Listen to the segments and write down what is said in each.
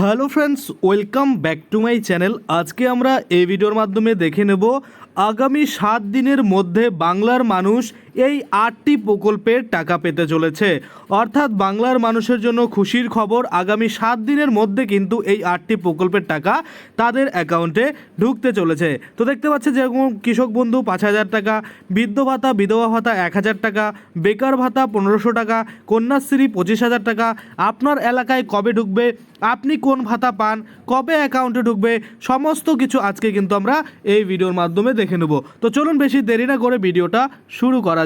Hello friends, welcome back to my channel. আজকে আমরা এই ভিডিওর মাধ্যমে দেখে নেব, আগামী সাত দিনের মধ্যে বাংলার মানুষ এই আটটি প্রকল্পের টাকা পেতে চলেছে। অর্থাৎ বাংলার মানুষের জন্য খুশির খবর আগামী সাত দিনের মধ্যে কিন্তু এই আটটি প্রকল্পের টাকা তাদের অ্যাকাউন্টে ঢুকতে চলেছে। তো দেখতে পাচ্ছে যেরকম কৃষক বন্ধু পাঁচ হাজার টাকা, বৃদ্ধ ভাতা, বিধবা ভাতা এক হাজার টাকা, বেকার ভাতা পনেরোশো টাকা, কন্যাশ্রী পঁচিশ হাজার টাকা। আপনার এলাকায় কবে ঢুকবে? আপনি কোন ভাতা পান? কবে অ্যাকাউন্টে ঢুকবে? সমস্ত কিছু আজকে কিন্তু আমরা এই ভিডিওর মাধ্যমে দেখে নেব। তো চলুন বেশি দেরি না করে ভিডিওটা শুরু করা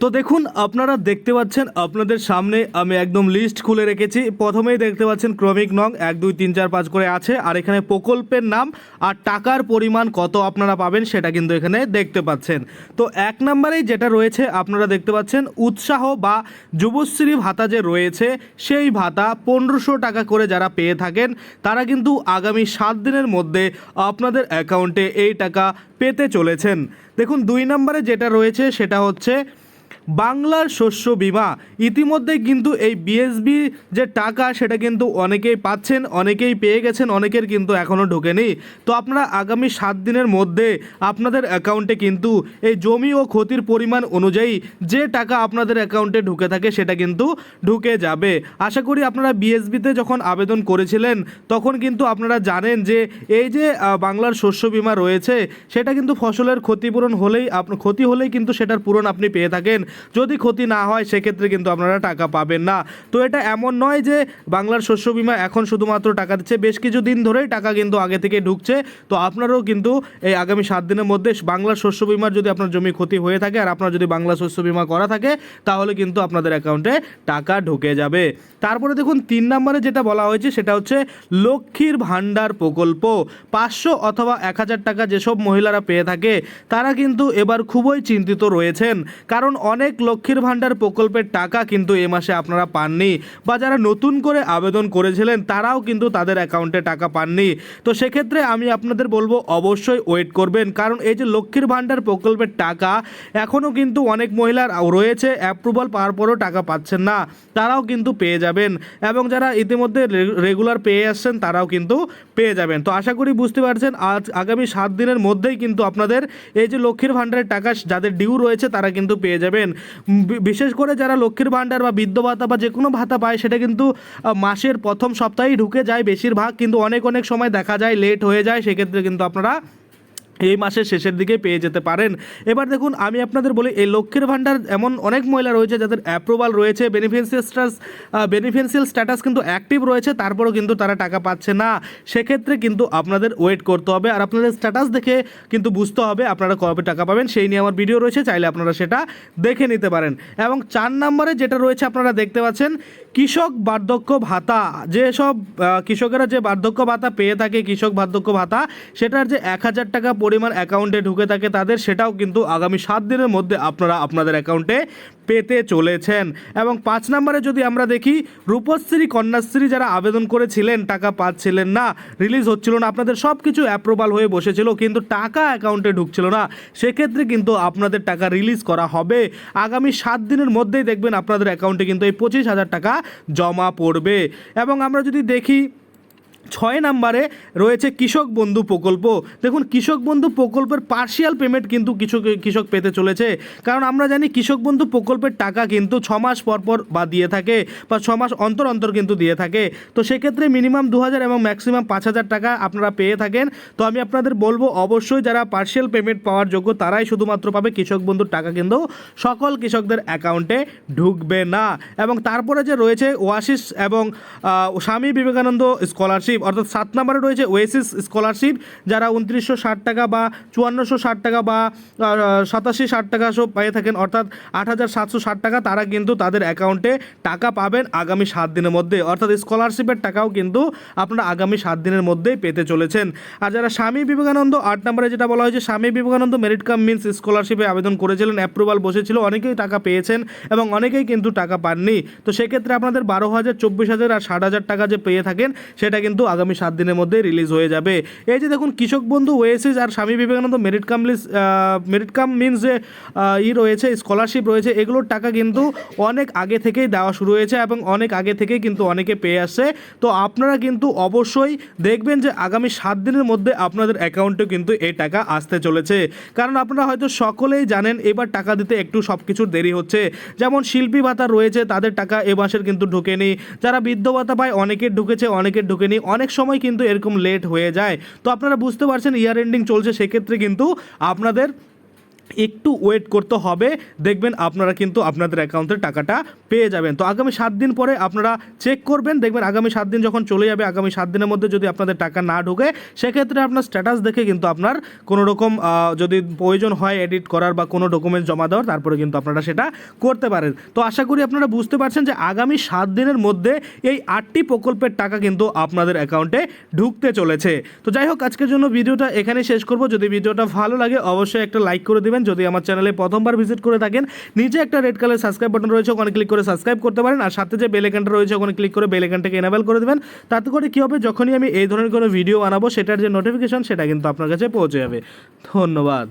তো দেখুন, আপনারা দেখতে পাচ্ছেন, আপনাদের সামনে আমি একদম লিস্ট খুলে রেখেছি। প্রথমেই দেখতে পাচ্ছেন ক্রমিক নং, এক, দুই, তিন, চার, পাঁচ করে আছে। আর এখানে প্রকল্পের নাম আর টাকার পরিমাণ কত আপনারা পাবেন সেটা কিন্তু এখানে দেখতে পাচ্ছেন। তো এক নম্বরেই যেটা রয়েছে, আপনারা দেখতে পাচ্ছেন, উৎসাহ বা যুবশ্রী ভাতা যে রয়েছে, সেই ভাতা পনেরোশো টাকা করে যারা পেয়ে থাকেন, তারা কিন্তু আগামী সাত দিনের মধ্যে আপনাদের অ্যাকাউন্টে এই টাকা পেতে চলেছেন। দেখুন, দুই নম্বরে যেটা রয়েছে, সেটা হচ্ছে বাংলার শস্য বিমা। ইতিমধ্যে কিন্তু এই বিএসবি যে টাকা, সেটা কিন্তু অনেকেই পাচ্ছেন, অনেকেই পেয়ে গেছেন, অনেকের কিন্তু এখনও ঢোকেনি। তো আপনারা আগামী সাত দিনের মধ্যে আপনাদের অ্যাকাউন্টে কিন্তু এই জমি ও ক্ষতির পরিমাণ অনুযায়ী যে টাকা আপনাদের অ্যাকাউন্টে ঢুকে থাকে, সেটা কিন্তু ঢুকে যাবে। আশা করি আপনারা বিএসবিতে যখন আবেদন করেছিলেন, তখন কিন্তু আপনারা জানেন যে এই যে বাংলার শস্য বিমা রয়েছে, সেটা কিন্তু ফসলের ক্ষতিপূরণ হলেই ক্ষতি হলেই কিন্তু সেটার পূরণ আপনি পেয়ে থাকেন। যদি ক্ষতি না হয়, সেক্ষেত্রে কিন্তু আপনারা টাকা পাবেন না। তো এটা এমন নয় যে বাংলার শস্য বীমা এখন শুধুমাত্র টাকা দিচ্ছে, বেশ কিছু দিন ধরেই টাকা কিন্তু আগে থেকে ঢুকছে। তো আপনারাও কিন্তু এই আগামী সাত দিনের মধ্যে বাংলার শস্য বিমার যদি আপনার জমি ক্ষতি হয়ে থাকে আর আপনার যদি বাংলা শস্য বীমা করা থাকে, তাহলে কিন্তু আপনাদের অ্যাকাউন্টে টাকা ঢুকে যাবে। তারপরে দেখুন, তিন নম্বরে যেটা বলা হয়েছে, সেটা হচ্ছে লক্ষ্মীর ভাণ্ডার প্রকল্প। পাঁচশো অথবা এক হাজার টাকা যেসব মহিলারা পেয়ে থাকে, তারা কিন্তু এবার খুবই চিন্তিত রয়েছেন। কারণ অনেক লক্ষ্মীর ভাণ্ডার প্রকল্পের টাকা কিন্তু এ মাসে আপনারা পাননি বা যারা নতুন করে আবেদন করেছিলেন তারাও কিন্তু তাদের অ্যাকাউন্টে টাকা পাননি। তো সেক্ষেত্রে আমি আপনাদের বলব অবশ্যই ওয়েট করবেন কারণ এই যে লক্ষ্মীর ভাণ্ডার প্রকল্পের টাকা এখনও কিন্তু অনেক মহিলার রয়েছে অ্যাপ্রুভাল পাওয়ার পরও টাকা পাচ্ছেন না। তারাও কিন্তু পেয়ে যাবেন এবং যারা ইতিমধ্যে রেগুলার পেয়ে আসছেন তারাও কিন্তু পেয়ে যাবেন। তো আশা করি বুঝতে পারছেন, আজ আগামী সাত দিনের মধ্যেই কিন্তু আপনাদের এই যে লক্ষ্মীর ভাণ্ডারের টাকা যাদের ডিউ রয়েছে তারা কিন্তু পেয়ে যাবেন। বি- বিশেষ করে যারা লক্ষ্মীর ভাণ্ডার বা বৃদ্ধ ভাতা বা যে কোনো ভাতা পায়, সেটা কিন্তু মাসের প্রথম সপ্তাহেই ঢুকে যায় বেশিরভাগ, কিন্তু অনেক অনেক সময় দেখা যায় লেট হয়ে যায়, সেক্ষেত্রে কিন্তু আপনারা এই মাসের শেষের দিকে পেয়ে যেতে পারেন। এবার দেখুন, আমি আপনাদের বলি, এই লক্ষ্মীর ভাণ্ডার এমন অনেক মহিলা রয়েছে যাদের অ্যাপ্রুভাল রয়েছে বেনিফিশিয়াল স্ট্যাটাস বেনিফিশিয়াল স্ট্যাটাস কিন্তু অ্যাক্টিভ রয়েছে, তারপরেও কিন্তু তারা টাকা পাচ্ছে না। সেক্ষেত্রে কিন্তু আপনাদের ওয়েট করতে হবে আর আপনাদের স্ট্যাটাস দেখে কিন্তু বুঝতে হবে আপনারা কবে টাকা পাবেন, সেই নিয়ে আমার ভিডিও রয়েছে, চাইলে আপনারা সেটা দেখে নিতে পারেন। এবং চার নম্বরে যেটা রয়েছে আপনারা দেখতে পাচ্ছেন, কৃষক বার্ধক্য ভাতা। যেসব কৃষকেরা যে বার্ধক্য ভাতা পেয়ে থাকে, কৃষক বার্ধক্য ভাতা, সেটার যে এক হাজার টাকা পরিমাণ অ্যাকাউন্টে ঢুকে থাকে তাদের, সেটাও কিন্তু আগামী সাত দিনের মধ্যে আপনারা আপনাদের অ্যাকাউন্টে পেতে চলেছেন। এবং পাঁচ নম্বরে যদি আমরা দেখি, রূপশ্রী, কন্যাশ্রী যারা আবেদন করেছিলেন, টাকা পাচ্ছিলেন না রিলিজ হচ্ছিল না, আপনাদের সব কিছু অ্যাপ্রুভাল হয়ে বসেছিল, কিন্তু টাকা অ্যাকাউন্টে ঢুকছিল না, সেক্ষেত্রে কিন্তু আপনাদের টাকা রিলিজ করা হবে। আগামী সাত দিনের মধ্যেই দেখবেন আপনাদের অ্যাকাউন্টে কিন্তু এই পঁচিশ হাজার টাকা জমা পড়বে। এবং আমরা যদি দেখি ছয় নম্বরে রয়েছে কৃষক বন্ধু প্রকল্প। দেখুন, কৃষক বন্ধু প্রকল্পের পার্শিয়াল পেমেন্ট কিন্তু কৃষক কৃষক পেতে চলেছে। কারণ আমরা জানি কৃষক বন্ধু প্রকল্পের টাকা কিন্তু ছ মাস পর পর বা দিয়ে থাকে বা ছ মাস অন্তর অন্তর কিন্তু দিয়ে থাকে। তো সেক্ষেত্রে মিনিমাম দু হাজার এবং ম্যাক্সিমাম পাঁচ হাজার টাকা আপনারা পেয়ে থাকেন। তো আমি আপনাদের বলব, অবশ্যই যারা পার্শিয়াল পেমেন্ট পাওয়ার যোগ্য তারাই শুধুমাত্র পাবে কৃষক বন্ধুর টাকা কিন্তু সকল কৃষকদের অ্যাকাউন্টে ঢুকবে না। এবং তারপরে যে রয়েছে ওয়াসিস এবং স্বামী বিবেকানন্দ স্কলারশিপ স্কলারশিপ, অর্থাৎ সাত নম্বরে রয়েছে ওয়েসিস স্কলারশিপ, যারা উনত্রিশশো ষাট টাকা বা চুয়ান্নশো ষাট টাকা বা সাতাশি ষাট টাকা সব পেয়ে থাকেন, অর্থাৎ আট হাজার সাতশো ষাট টাকা তারা কিন্তু তাদের অ্যাকাউন্টে টাকা পাবেন আগামী সাত দিনের মধ্যে। অর্থাৎ স্কলারশিপের টাকাও কিন্তু আপনারা আগামী সাত দিনের মধ্যেই পেতে চলেছেন। আর যারা স্বামী বিবেকানন্দ, আট নম্বরে যেটা বলা হয়েছে, Swami Vivekananda merit cum means স্কলারশিপে আবেদন করেছিলেন, অ্যাপ্রুভাল বসেছিল, অনেকেই টাকা পেয়েছেন এবং অনেকেই কিন্তু টাকা পাননি। তো সেক্ষেত্রে আপনাদের বারো হাজার, চব্বিশ হাজার আর ষাট হাজার টাকা যে পেয়ে থাকেন, সেটা কিন্তু আগামী সাত দিনের মধ্যে রিলিজ হয়ে যাবে। এই যে দেখুন, কৃষক বন্ধু ওয়েসিস আর Swami Vivekananda merit cum list merit cum means যে ই রয়েছে স্কলারশিপ রয়েছে, এগুলোর টাকা কিন্তু অনেক আগে থেকেই দেওয়া শুরু হয়েছে এবং অনেক আগে থেকেই কিন্তু অনেকে পেয়ে আসছে। তো আপনারা কিন্তু অবশ্যই দেখবেন যে আগামী সাত দিনের মধ্যে আপনাদের অ্যাকাউন্টে কিন্তু এই টাকা আসতে চলেছে। কারণ আপনারা হয়তো সকলেই জানেন, এবার টাকা দিতে একটু সব কিছুর দেরি হচ্ছে। যেমন শিল্পী ভাতা রয়েছে, তাদের টাকা এ মাসের কিন্তু ঢোকেনি। যারা বৃদ্ধ ভাতা পায়, অনেকের ঢুকেছে, অনেকের ঢুকেনি। অনেক সময় কিন্তু এরকম লেট হয়ে যায়। তো আপনারা বুঝতে পারছেন ইয়ার এন্ডিং চলছে, সেক্ষেত্রে কিন্তু আপনাদের একটু ওয়েট করতে হবে। দেখবেন আপনারা কিন্তু আপনাদের অ্যাকাউন্টের টাকাটা পেয়ে যাবেন। তো আগামী সাত দিন পরে আপনারা চেক করবেন। দেখবেন আগামী সাত দিন যখন চলে যাবে, আগামী সাত দিনের মধ্যে যদি আপনাদের টাকা না ঢোকে, সেক্ষেত্রে আপনার স্ট্যাটাস দেখে কিন্তু আপনার কোনো রকম যদি প্রয়োজন হয় এডিট করার বা কোনো ডকুমেন্ট জমা দেওয়ার, তারপরে কিন্তু আপনারা সেটা করতে পারেন। তো আশা করি আপনারা বুঝতে পারছেন যে আগামী সাত দিনের মধ্যে এই আটটি প্রকল্পের টাকা কিন্তু আপনাদের অ্যাকাউন্টে ঢুকতে চলেছে। তো যাই হোক, আজকের জন্য ভিডিওটা এখানে শেষ করব। যদি ভিডিওটা ভালো লাগে, অবশ্যই একটা লাইক করে দিবেন। যদি আমার চ্যানেলে প্রথমবার ভিজিট করে থাকেন, নিচে একটা রেড কালার সাবস্ক্রাইব বাটন রয়েছে, ওখানে ক্লিক করে সাবস্ক্রাইব করতে পারেন। আর সাথে যে বেলেকানটা রয়েছে, ওখানে ক্লিক করে বেলেকানটাকে এনাবেল করে দেবেন। তাতে করে কী হবে, যখনই আমি এই ধরনের কোনো ভিডিও বানাবো, সেটার যে নোটিফিকেশন সেটা কিন্তু আপনার কাছে পৌঁছে যাবে। ধন্যবাদ।